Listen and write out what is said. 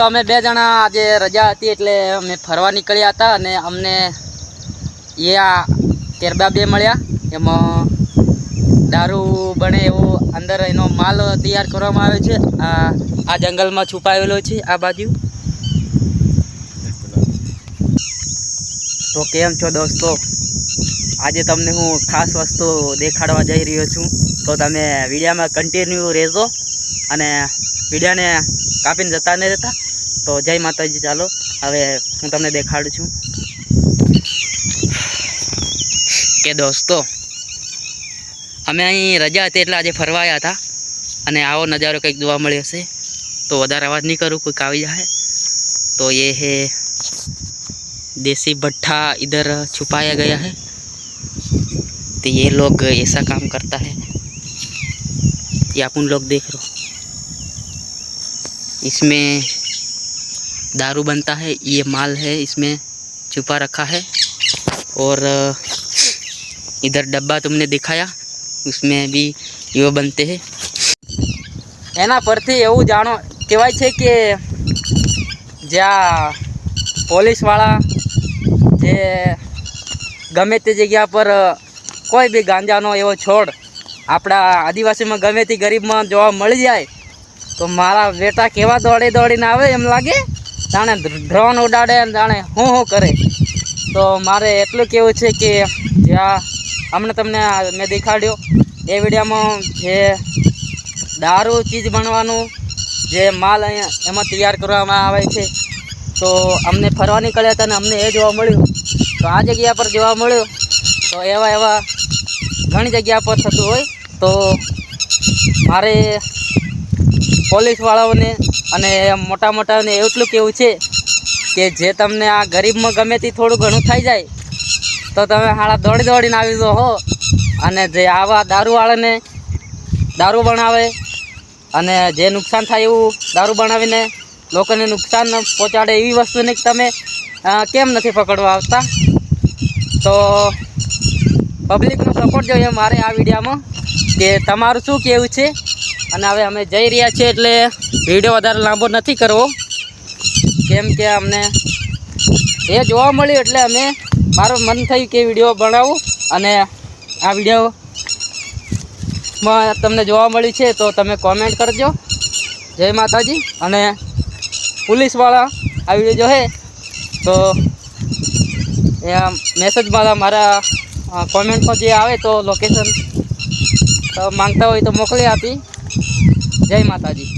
તો અમે બે જણા આજે રજા હતી એટલે અમે ફરવા નીકળ્યા હતા અને અમને એ આ કેરબા બે મળ્યા. એમાં દારૂ બને એવો અંદર એનો માલ તૈયાર કરવામાં આવે છે. આ આ જંગલમાં છુપાયેલો છે આ બાજુ. તો કેમ છો દોસ્તો? આજે તમને હું ખાસ વસ્તુ દેખાડવા જઈ રહ્યો છું. તો તમે વિડીયામાં કન્ટિન્યુ રહેજો અને વિડીયાને કાપીને જતા નહીં રહેતા. તો જય માતાજી ચાલો હવે હું તમને દેખાડું છું કે દોસ્તો અમે અહીં રજા હતી એટલે આજે ફરવા આવ્યા હતા અને આવો નજારો કંઈક જોવા મળ્યો હશે તો વધારે અવાજ નહીં કરું કોઈક આવી જાય તો ये है देसी भट्ठा इधर छुपाया गया है तो ये लोग ऐसा काम करता है ये आप उन लोग देख रहे हो इसमें दारू बनता है ये माल है इसमें छुपा रखा है और अ, इधर डब्बा तुमने दिखाया उसमें भी ये बनते हैं એના પરથી એવું જાણો કહેવાય છે કે જ્યાં પોલીસવાળા જે ગમે તે જગ્યા પર અ, કોઈ બી ગાંજાનો એવો છોડ આપણા આદિવાસીમાં ગમે તે ગરીબમાં જોવા મળી જાય તો મારા બેટા કેવા દોડી દોડીને આવે એમ લાગે જાણે ડ્રોન ઉડાડે અને જાણે હું હું કરે. તો મારે એટલું કહેવું છે કે જ્યાં હમણાં તમને મેં દેખાડ્યો, એ વિડીયોમાં જે દારૂ ચીજ બનવાનું જે માલ અહીંયા એમાં તૈયાર કરવામાં આવે છે, તો અમને ફરવા નીકળ્યા હતા અને અમને એ જોવા મળ્યું. તો આ જગ્યા પર જોવા મળ્યું, તો એવા એવા ઘણી જગ્યા પર થતું હોય. તો મારે પોલીસવાળાઓને અને મોટા મોટાને એટલું કેવું છે કે જે તમને આ ગરીબમાં ગમે તે થોડું ઘણું થઈ જાય, તો તમે હાડા દોડી દોડીને આવી દો હો. અને જે આવા દારૂવાળાને દારૂ બનાવે અને જે નુકસાન થાય એવું દારૂ બનાવીને લોકોને નુકસાન પહોંચાડે એવી વસ્તુને તમે કેમ નથી પકડવા આવતા? તો પબ્લિકનો સપોર્ટ જોઈએ મારે આ વિડીયામાં કે તમારું શું કહેવું છે? અને હવે અમે જઈ રહ્યા છીએ એટલે વીડિયો વધારે લાંબો નથી કરવો. કેમ કે અમને એ જોવા મળ્યું એટલે અમે મારું મન થયું કે વીડિયો બનાવું અને આ વિડીયોમાં તમને જોવા મળ્યું છે તો તમે કોમેન્ટ કરજો. જય માતાજી. અને પોલીસવાળા આ વીડિયો જોહે તો એ મેસેજમાં મારા કોમેન્ટમાં જે આવે તો લોકેશન માંગતા હોય તો મોકલી આપી. જય માતાજી.